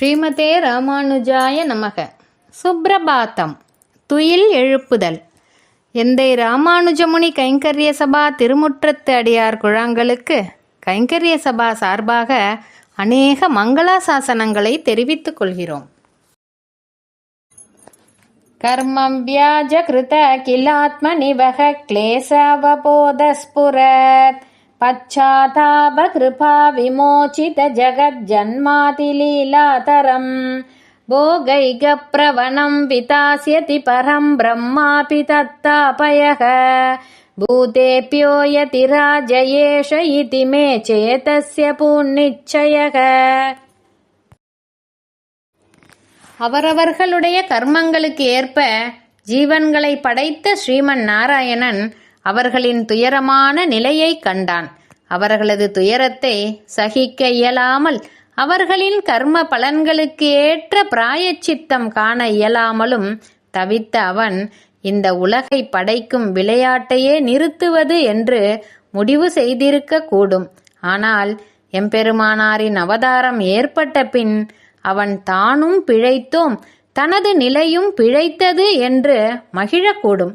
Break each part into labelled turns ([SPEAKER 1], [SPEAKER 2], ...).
[SPEAKER 1] ஸ்ரீமதே ராமானுஜாய நமக. சுப்ரபாத்தம். துயில் எழுப்புதல். எந்தை ராமானுஜமுனி கைங்கரிய சபா திருமுற்றத்து அடியார் குழாங்களுக்கு கைங்கரிய சபா சார்பாக அநேக மங்களாசாசனங்களை தெரிவித்துக் கொள்கிறோம். கர்மம் வியாஜ கிருத கிலாத்ம நிவக கிளேசாவபோதஸ்புரத். पश्चातापकृपा विमोचित जगज्जन्मातिलीलातरम् भोगैकप्रवणं वितास्यति परं ब्रह्मापि तत्तापयः भूतेभ्यो यतिराजयेष इति मे चेतस्य पुन्निश्चयः அவரவர்களுடைய கர்மங்களுக்கு ஏற்ப ஜீவன்களை படைத்த ஸ்ரீமன் நாராயணன் அவர்களின் துயரமான நிலையை கண்டான். அவர்களது துயரத்தை சகிக்க இயலாமல் அவர்களின் கர்ம பலன்களுக்கு ஏற்ற பிராயச்சித்தம் காண இயலாமலும் தவித்த அவன் இந்த உலகை படைக்கும் விளையாட்டையே நிறுத்துவது என்று முடிவு செய்திருக்க கூடும் ஆனால் எம்பெருமானாரின் அவதாரம் ஏற்பட்ட பின் அவன் தானும் பிழைத்தோம் தனது நிலையும் பிழைத்தது என்று மகிழக்கூடும்.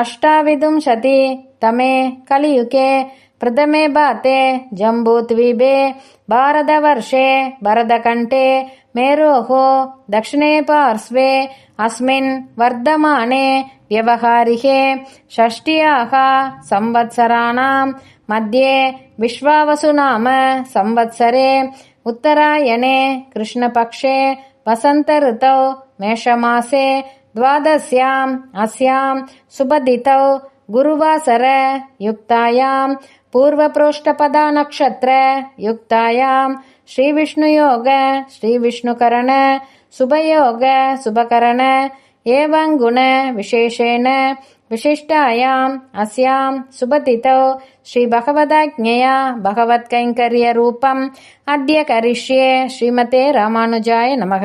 [SPEAKER 1] अष्टाविंशति तमे कलियुगे प्रथमे बाते जम्बूद्वीपे भारतवर्षे भरतकण्ठे मेरोः दक्षिणे पार्श्वे अस्मिन् वर्धमाने व्यवहारिके षष्ट्याः संवत्सराणां मध्ये विश्वावसुनाम संवत्सरे उत्तरायणे कृष्णपक्षे वसन्तऋतौ मेषमासे द्वादश्याम् अस्याम् सुबदितौ गुरुवासर युक्तायाम् पूर्वप्रोष्ठपदानक्षत्र युक्तायाम् श्रीविष्णुयोग श्रीविष्णुकरणशुभयोगशुभकरणङ्गुण विशेषेण विशिष्टायाम् अस्याम् शुभतिथौ श्रीभगवदाज्ञया भगवत्कैङ्कर्यरूपम् अद्य करिष्ये श्रीमते रामानुजाय नमः।